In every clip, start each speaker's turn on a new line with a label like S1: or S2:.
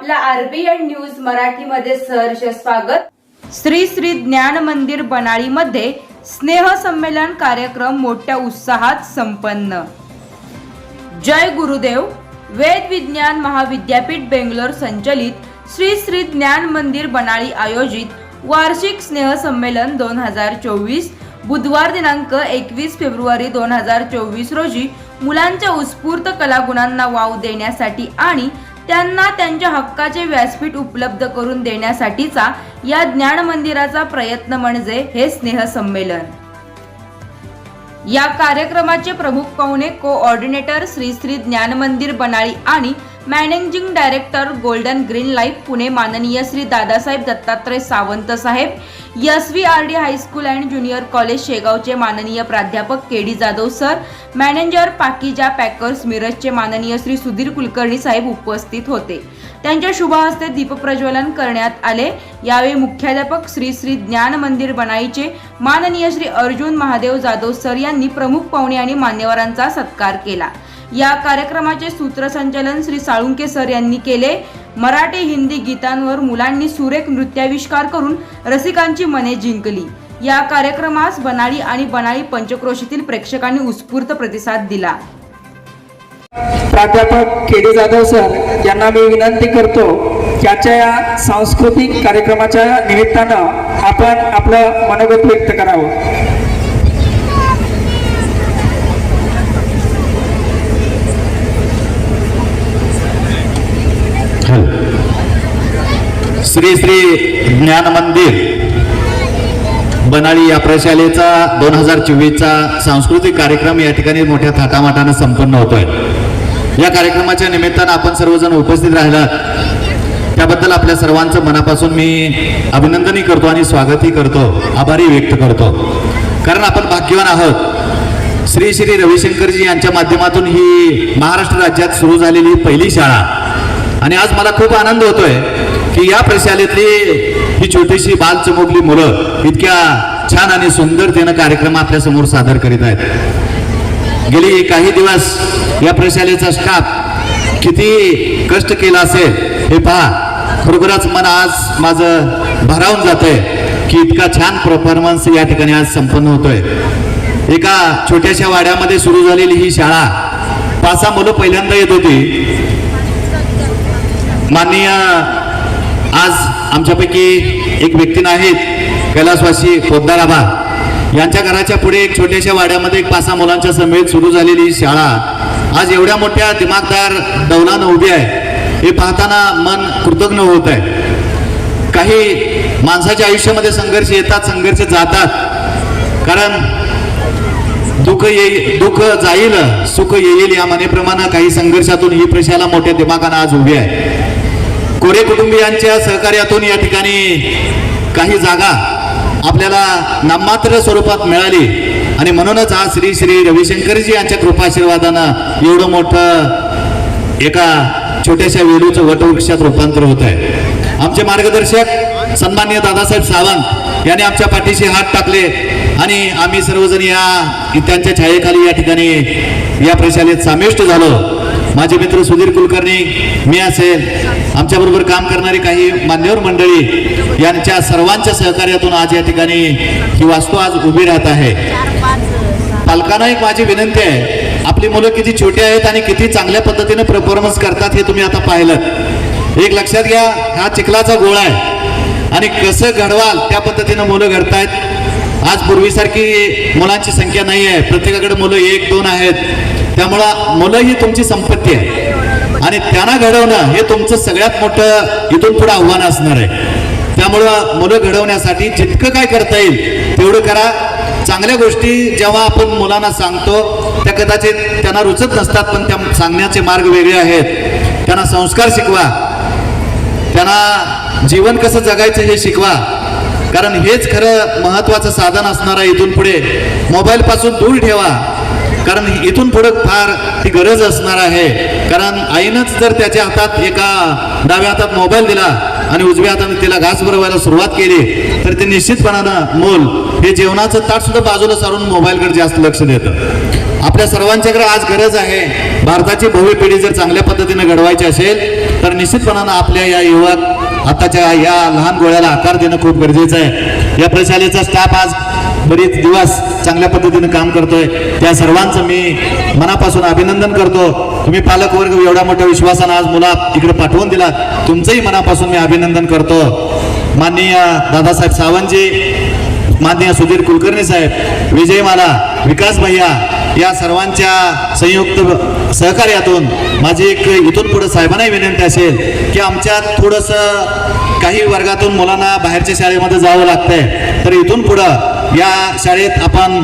S1: आपला मी RBN news मराठीमध्ये सहर्ष स्वागत. श्री श्री ज्ञान मंदिर बनाळीमध्ये स्नेह संमेलन कार्यक्रम मोठ्या उत्साहात संपन्न. जय गुरुदेव वेद विज्ञान महाविद्यापीठ बेंगलोर संचलित श्री श्री ज्ञान मंदिर बनाळी आयोजित वार्षिक स्नेह संमेलन दोन हजार चोवीस बुधवार दिनांक एकवीस फेब्रुवारी दोन हजार चोवीस रोजी मुलांच्या उत्स्फूर्त कलागुणांना वाव देण्यासाठी आणि त्यांना त्यांच्या हक्काचे व्यासपीठ उपलब्ध करून देण्यासाठीचा या ज्ञान मंदिराचा प्रयत्न म्हणजे हे स्नेह संमेलन या कार्यक्रमाचे प्रमुख पाहुणे कोऑर्डिनेटर श्री श्री ज्ञान मंदिर बनाळी आणि managing director golden green life Pune माननीय श्री दादासाहेब दत्तात्रय सावंत साहेब S V R D high school and junior college शेगावचे माननीय प्राध्यापक K D Jadhav sir manager Pakija packers मिरजचे माननीय श्री सुधीर कुलकर्णी साहेब उपस्थित होते. त्यांच्या शुभहस्ते दीपप्रज्वलन करण्यात आले. यावेळी मुख्याध्यापक श्री श्री ज्ञान मंदिर बनाईचे माननीय श्री अर्जुन महादेव जाधव सर यांनी प्रमुख पाहुणे आणि मान्यवरांचा सत्कार केला. या कार्यक्रमाचे सूत्रसंचालन श्री साळुंके सर यांनी केले. मराठी हिंदी गीतांवर मुलांनी सुरेख नृत्याविष्कार करून रसिकांची मने जिंकली. या कार्यक्रमास बनाळी आणि बनाळी पंचक्रोशीतील प्रेक्षकांनी उत्स्फूर्त प्रतिसाद दिला.
S2: प्राध्यापक के डी जाधव सर यांना मी विनंती करतो त्याच्या या सांस्कृतिक कार्यक्रमाच्या निमित्तानं आपण आपलं मनोगत व्यक्त करावं.
S3: श्री श्री ज्ञान मंदिर. बनाळी या प्रशालेचा दोन हजार चोवीसचा सांस्कृतिक कार्यक्रम या ठिकाणी मोठ्या थाटामाटानं संपन्न होतोय. या कार्यक्रमाच्या निमित्तानं आपण सर्वजण उपस्थित राहिलात. त्याबद्दल आपल्या सर्वांचं मनापासून मी अभिनंदनही करतो आणि स्वागतही करतो. आभारही व्यक्त करतो. कारण आपण भाग्यवान आहोत. श्री श्री रविशंकरजी यांच्या माध्यमातून ही महाराष्ट्र राज्यात सुरू झालेली पहिली शाळा. आणि आज मला खूप आनंद होतोय. की या प्रशालेतली ही छोटीशी बाल चमकली मुलं इतक्या छान आणि सुंदरतेनं कार्यक्रम आपल्यासमोर सादर करीत आहेत. गेली काही दिवस या प्रशालेचा स्टाफ किती कष्ट केला असेल हे पहा. खरोखरच मन आज माझं भरावून जातंय की इतका छान परफॉर्मन्स या ठिकाणी आज संपन्न होतोय. एका छोट्याशा वाड्यामध्ये सुरू झालेली ही शाळा पाच सहा मुलं पहिल्यांदा येत होती. माननीय आज आमच्यापैकी एक व्यक्ती आहेत कैलासवासी पोद्दार आबा यांच्या घराच्या पुढे एक छोट्याशा वाड्यामध्ये एक पाच सहा मुलांच्या समेत सुरू झालेली ही शाळा. आज एवढ्या मोठ्या दिमागदार डौलानं उभी आहे. हे पाहताना मन कृतज्ञ होत आहे. काही माणसाच्या आयुष्यामध्ये संघर्ष येतात संघर्ष जातात. कारण दुःख येईल दुःख जाईल सुख येईल या मनेप्रमाणे काही संघर्षातून ही प्रशाला मोठ्या दिमागानं आज उभी आहे. कोरे कुटुंबियांच्या सहकार्यातून या ठिकाणी काही जागा आपल्याला नाममात्र स्वरूपात मिळाली. आणि म्हणूनच आज श्री श्री रविशंकरजी यांच्या कृपाशीर्वादानं एवढं मोठं एका छोट्याशा वेलूचं वटवृक्षात रूपांतर होत आहे आमचे मार्गदर्शक सन्मान्य दादासाहेब सावंत यांनी आमच्या पाठीशी हात टाकले आणि आम्ही सर्वजण या त्यांच्या छायेखाली या ठिकाणी या प्रशालेत समाविष्ट झालो. माझे मित्र सुधीर कुलकर्णी मी असेल. आमच्याबरोबर काम करणारी काही मान्यवर मंडळी यांच्या सर्वांच्या सहकार्यातून आज या ठिकाणी ही वास्तू आज उभी राहत आहे. पालकांना एक माझी विनंती आहे. आपली मुलं किती छोटी आहेत आणि किती चांगल्या पद्धतीने परफॉर्मन्स करतात हे तुम्ही आता पाहिलं. एक लक्षात घ्या हा चिखलाचा गोळा आहे. आणि कसं घडवाल त्या पद्धतीनं मुलं घडतायत. आज पूर्वीसारखी मुलांची संख्या नाही आहे प्रत्येकाकडे मुलं एक दोन आहेत. त्यामुळं मुलं ही तुमची संपत्ती आहे. आणि त्यांना घडवणं हे तुमचं सगळ्यात मोठं इथून पुढे आव्हान असणार आहे. त्यामुळं मुलं घडवण्यासाठी जितकं काय करता येईल तेवढं करा. चांगल्या गोष्टी जेव्हा आपण मुलांना सांगतो त्या कदाचित त्यांना रुचत नसतात पण त्या सांगण्याचे मार्ग वेगळे आहेत. त्यांना संस्कार शिकवा. त्यांना जीवन कसं जगायचं हे शिकवा. कारण हेच खरं महत्वाचं साधन असणार आहे इथून पुढे. मोबाईलपासून दूर ठेवा. कारण इथून पुढं फार ती गरज असणार आहे. कारण आईनंच जर त्याच्या हातात एका डाव्या हातात मोबाईल दिला आणि उजव्या हाताने तिला घास भरवायला सुरुवात केली तर ते निश्चितपणानं मूल हे जेवणाचं ताट सुद्धा बाजूला सारून मोबाईलकडे जास्त लक्ष देतं. आपल्या सर्वांच्याकडे आज गरज आहे. भारताची भव्य पिढी जर चांगल्या पद्धतीने घडवायची असेल तर निश्चितपणानं आपल्या या युवक आताच्या या लहान गोळ्याला आकार देणं खूप गरजेचं आहे. या प्रशालेचा स्टाफ आज बरेच दिवस चांगल्या पद्धतीने काम करतोय. त्या सर्वांचं मी मनापासून अभिनंदन करतो. तुम्ही पालक वर्ग एवढ्या मोठ्या विश्वासानं आज मुला इकडे पाठवून दिला तुमचंही मनापासून मी अभिनंदन करतो. माननीय दादासाहेब सावंतजी माननीय सुधीर कुलकर्णी साहेब विजय माला विकास भैया या सर्वांच्या संयुक्त सहकार्यातून माझी एक इथून पुढे साहेबांनाही विनंती असेल की आमच्यात थोडंसं काही वर्गातून मुलांना बाहेरच्या शाळेमध्ये जावं लागतंय. तर इथून पुढं या शाळेत आपण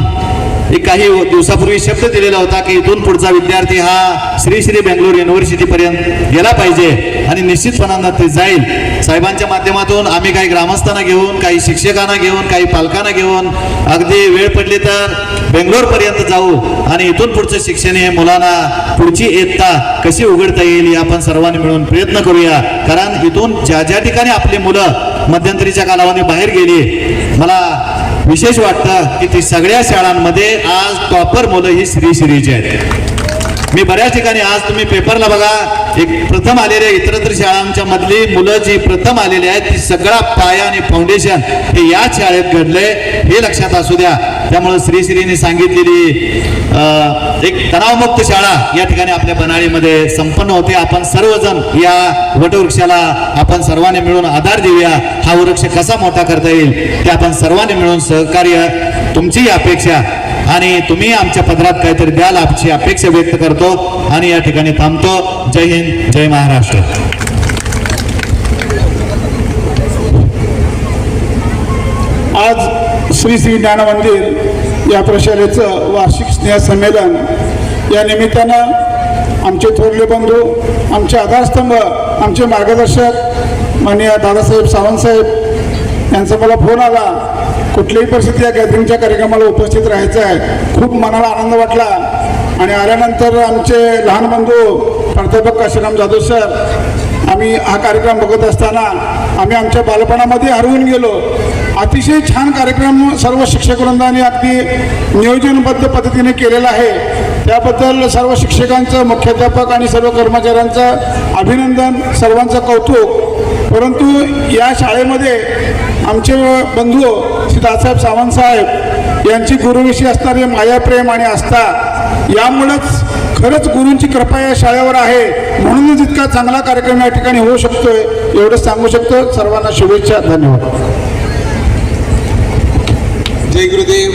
S3: एक काही दिवसापूर्वी शब्द दिलेला होता की इथून पुढचा विद्यार्थी हा श्री श्री बेंगलोर युनिव्हर्सिटी पर्यंत गेला पाहिजे. आणि निश्चितपणानं ते जाईल. साहेबांच्या माध्यमातून आम्ही काही ग्रामस्थांना घेऊन काही शिक्षकांना घेऊन काही पालकांना घेऊन अगदी वेळ पडली तर बेंगलोर पर्यंत जाऊ आणि इथून पुढचं शिक्षण हे मुलांना पुढची एकता कशी उघडता येईल हे आपण सर्वांनी मिळून प्रयत्न करूया. कारण इथून ज्या ज्या ठिकाणी आपली मुलं मध्यंतरीच्या कालावधी बाहेर गेली मला विशेष वाटतं की ती सगळ्या शाळांमध्ये आज टॉपर मुलं ही श्री श्रीची आहेत. मी बऱ्याच ठिकाणी आज तुम्ही पेपरला बघा एक प्रथम आलेल्या इतरत्र शाळांच्या मधली मुलं जी प्रथम आलेली आहेत ती सगळा पाया आणि फाउंडेशन हे याच शाळेत घडलंय हे लक्षात असू द्या. त्यामुळे श्री श्रीने सांगितलेली अं, एक तणावमुक्त शाळा या ठिकाणी आपल्या बनाळीमध्ये संपन्न होते. आपण सर्वजण या वटवृक्षाला आपण सर्वांनी मिळून आधार देऊया. हा वृक्ष कसा मोठा करता येईल ते आपण सर्वांनी मिळून सहकार्य तुमची अपेक्षा आणि तुम्ही आमच्या पदरात काहीतरी द्याल आमची अपेक्षा व्यक्त करतो आणि या ठिकाणी थांबतो. जय हिंद जय महाराष्ट्र.
S4: आज श्री श्री ज्ञान मंदिर या प्रशालेचं वार्षिक स्नेहसंमेलन या निमित्तानं आमचे थोरले बंधू आमचे आधारस्तंभ आमचे मार्गदर्शक माननीय दादासाहेब सावंतसाहेब यांचा मला फोन आला. कुठल्याही परिस्थिती या गॅदरिंगच्या कार्यक्रमाला उपस्थित राहायचं आहे. खूप मनाला आनंद वाटला. आणि आल्यानंतर आमचे लहान बंधू प्राध्यापक काशीराम जाधव सर आम्ही हा कार्यक्रम बघत असताना आम्ही आमच्या बालपणामध्ये हरवून गेलो. अतिशय छान कार्यक्रम सर्व शिक्षकवृंदाने अगदी नियोजनबद्ध पद्धतीने केलेला आहे. त्याबद्दल सर्व शिक्षकांचं मुख्याध्यापक आणि सर्व कर्मचाऱ्यांचं अभिनंदन सर्वांचं कौतुक. परंतु या शाळेमध्ये आमचे बंधू श्री दादासाहेब सावंत साहेब यांची गुरुविषयी असणारे मायाप्रेम आणि आस्था यामुळेच खरंच गुरूंची कृपा या शाळेवर आहे. म्हणूनच इतका चांगला कार्यक्रम या ठिकाणी होऊ शकतोय एवढं सांगू शकतो. सर्वांना शुभेच्छा धन्यवाद.
S5: जय गुरुदेव.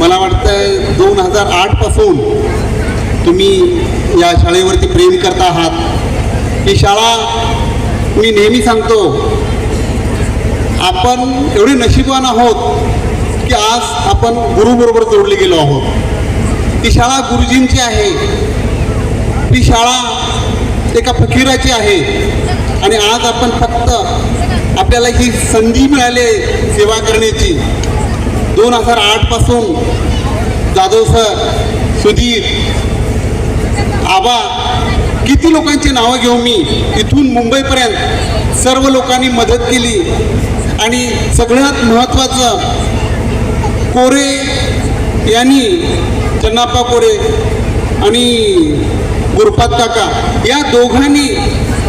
S5: मला वाटतं दोन हजार आठपासून तुम्ही या शाळेवरती प्रेम करता आहात. ही शाळा मी नेहमी सांगतो आपण एवढे नशीबवान आहोत की आज आपण गुरुबरोबर जोडले गेलो आहोत. ती शाळा गुरुजींची आहे. ती शाळा एका फकीराची आहे. आणि आज आपण फक्त आपल्याला ही संधी मिळाली सेवा करण्याची. दोन हजार आठपासून जाधव सर सुधीर आबा किती लोकांची नावं घेऊ मी इथून मुंबईपर्यंत सर्व लोकांनी मदत केली. आणि सगळ्यात महत्त्वाचं कोरे यांनी चन्नाप्पा कोरे आणि गुरुपात काका या दोघांनी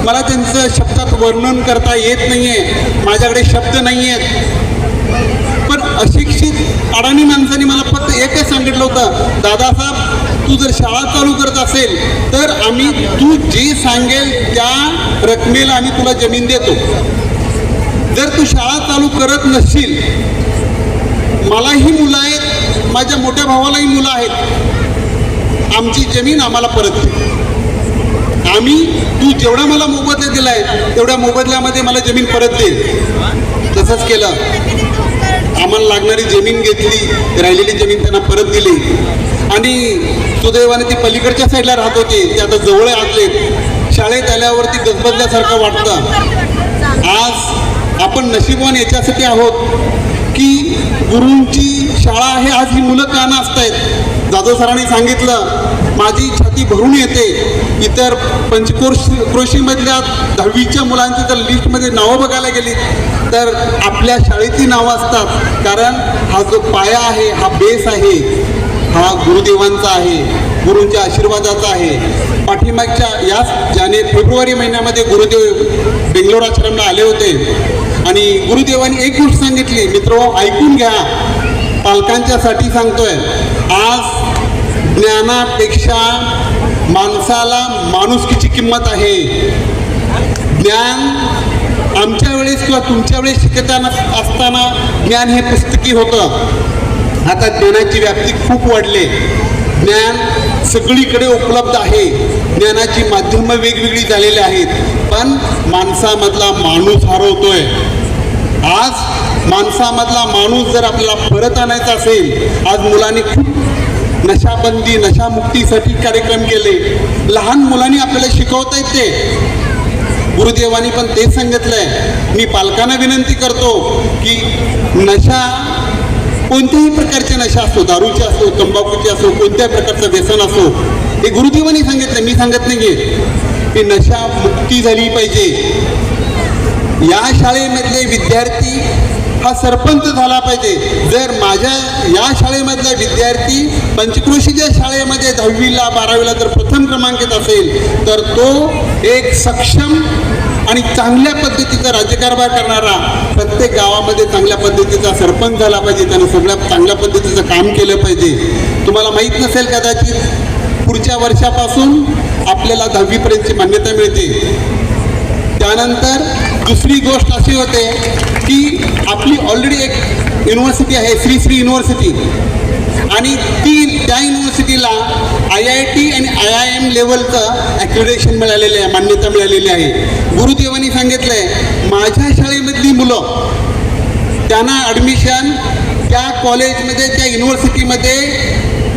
S5: मला त्यांचं शब्दात वर्णन करता येत नाही आहे माझ्याकडे शब्द नाही आहेत पण अशिक्षित अडाणी माणसाने मला फक्त एकच सांगितलं होतं दादासाहेब तू जर शाळा चालू करत असेल तर आम्ही तू जे सांगेल त्या रकमेला आम्ही तुला जमीन देतो. जर तू शाळा चालू करत नसशील मलाही मुलं आहेत माझ्या मोठ्या भावालाही मुलं आहेत आमची जमीन आम्हाला परत दे. आम्ही तू जेवढा मला मोबदला दिलाय तेवढ्या मोबदल्यामध्ये मला जमीन परत दे. तसंच केलं. आम्हाला लागणारी जमीन घेतली राहिलेली जमीन त्यांना परत दिली. आणि सुदैवाने ती पलीकडच्या साईडला राहत होते ते आता जवळ आले शाळेत आल्यावरती गजबजल्यासारखं वाटतं. आज आपण नशीबवान याच्यासाठी आहोत की गुरूंची शाळा आहे आज ही मुलं का नाचत आहेत जाधव सरांनी सांगितलं माझी छाती भरून येते. इतर पंचकोश क्रोशीमधल्या दहावीच्या मुलांची जर लिस्टमध्ये नावं बघायला गेली तर आपल्या शाळेची नावं असतात. कारण हा जो पाया आहे हा बेस आहे हा गुरुदेवांचा आहे गुरूंच्या आशीर्वादाचा आहे. पाठीमागच्या याच ज्याने फेब्रुवारी महिन्यामध्ये गुरुदेव बेंगलोर आश्रमला आले होते आणि गुरुदेवांनी एक गोष्ट सांगितली मित्र हो, ऐकून घ्या. पालकांच्यासाठी सांगतोय आज ज्ञानापेक्षा माणसाला माणुसकीची किंमत आहे. ज्ञान आमच्या वेळेस किंवा तुमच्या वेळेस शिकताना असताना ज्ञान हे पुस्तकी होतं. आता ज्ञानाची व्याप्ती खूप वाढली. ज्ञान सगळीकडे उपलब्ध आहे. ज्ञानाची माध्यमं वेगवेगळी झालेली आहेत. पण माणसामधला माणूस हरवतोय. आज माणसामधला माणूस जर आपल्याला परत आणायचा असेल आज मुलांनी खूप नशाबंदी नशामुक्तीसाठी कार्यक्रम केले. लहान मुलांनी आपल्याला शिकवता येते. गुरुदेवानी पण तेच सांगितलंय. मी पालकांना विनंती करतो की नशा कोणत्याही प्रकारचे नशा असो दारूचे असो तंबाखूचे असो कोणत्याही प्रकारचं व्यसन असो हे गुरुदेवानी सांगितलं मी सांगत नाही की नशा मुक्ती झाली पाहिजे. या शाळेमधले विद्यार्थी हा सरपंच झाला पाहिजे. जर माझ्या या शाळेमधला विद्यार्थी पंचकृषीच्या शाळेमध्ये दहावीला बारावीला जर प्रथम क्रमांक येत असेल तर तो एक सक्षम आणि चांगल्या पद्धतीचा राज्यकारभार करणारा प्रत्येक गावामध्ये चांगल्या पद्धतीचा सरपंच झाला पाहिजे. त्यानं सगळ्या चांगल्या पद्धतीचं काम केलं पाहिजे. तुम्हाला माहीत नसेल कदाचित पुढच्या वर्षापासून आपल्याला दहावीपर्यंतची मान्यता मिळते. त्यानंतर दुसरी गोष्ट अशी होते की आपली ऑलरेडी एक युनिव्हर्सिटी आहे श्री श्री युनिव्हर्सिटी आणि ती त्या युनिव्हर्सिटीला आय आय टी आणि आय आय एम लेवलचं ॲक्युडेशन मिळालेलं आहे मान्यता मिळालेली आहे. गुरुदेवांनी सांगितलं आहे माझ्या शाळेमधली मुलं त्यांना ॲडमिशन त्या कॉलेजमध्ये त्या युनिव्हर्सिटीमध्ये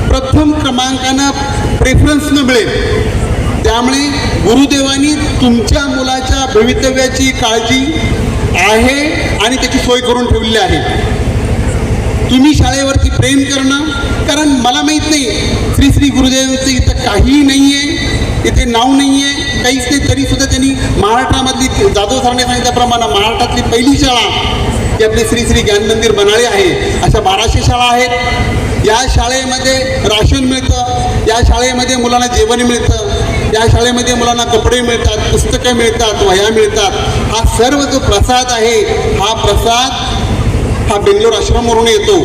S5: प्रथम क्रमांकानं प्रेफरन्सनं मिळेल. त्यामुळे गुरुदेवांनी तुमच्या मुलाच्या भवितव्याची काळजी आहे आणि त्याची सोय करून ठेवलेली आहे. तुम्ही शाळेवरती प्रेम करणं कारण मला माहीत नाही श्री श्री गुरुदेवचं इथं काहीही नाही आहे इथे नाव नाही आहे काहीच नाही तरीसुद्धा त्यांनी महाराष्ट्रामधली जाधव सरांनी सांगितल्याप्रमाणे महाराष्ट्रातली पहिली शाळा जी आपली श्री श्री ज्ञान मंदिर बनाळे आहे अशा बाराशे शाळा आहेत. या शाळेमध्ये राशन मिळतं या शाळेमध्ये मुलांना जेवण मिळतं या शाळेमध्ये मुलांना कपडे मिळतात पुस्तकं मिळतात वह्या मिळतात हा सर्व जो प्रसाद आहे हा प्रसाद हा बेंगलोर आश्रमवरून येतो.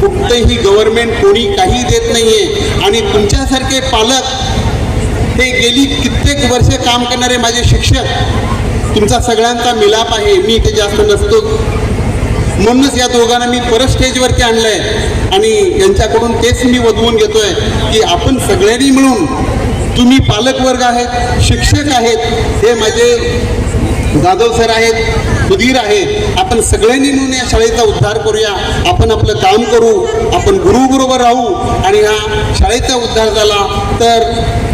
S5: कुठंही गव्हर्नमेंट कोणी काही देत नाहीये. आणि तुमच्यासारखे पालक हे गेली कित्येक वर्ष काम करणारे माझे शिक्षक तुमचा सगळ्यांचा मिलाप आहे. मी इथे जास्त नसतो. म्हणूनच या दोघांना मी परत स्टेजवरती आणलं आहे आणि यांच्याकडून तेच मी वधवून घेतोय की आपण सगळ्यांनी मिळून तुम्ही पालकवर्ग आहेत शिक्षक आहेत हे माझे जाधव सर आहेत सुधीर आहेत. आपण सगळ्यांनी मिळून या शाळेचा उद्धार करूया. आपण आपलं काम करू आपण गुरुबरोबर राहू आणि ह्या शाळेचा उद्धार झाला तर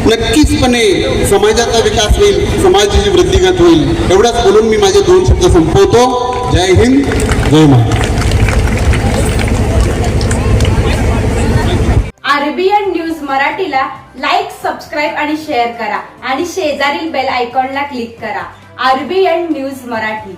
S5: नक्कीचपणे समाजाचा विकास होईल समाजाची वृद्धिगत होईल. एवढंच बोलून मी माझे दोन शब्द संपवतो. जय हिंद. जय महाराज
S1: आरबीएन न्यूज मराठीला लाईक सबस्क्राईब आणि शेअर करा. आणि शेजारील बेल आयकॉनला क्लिक करा. R B N news Marathi.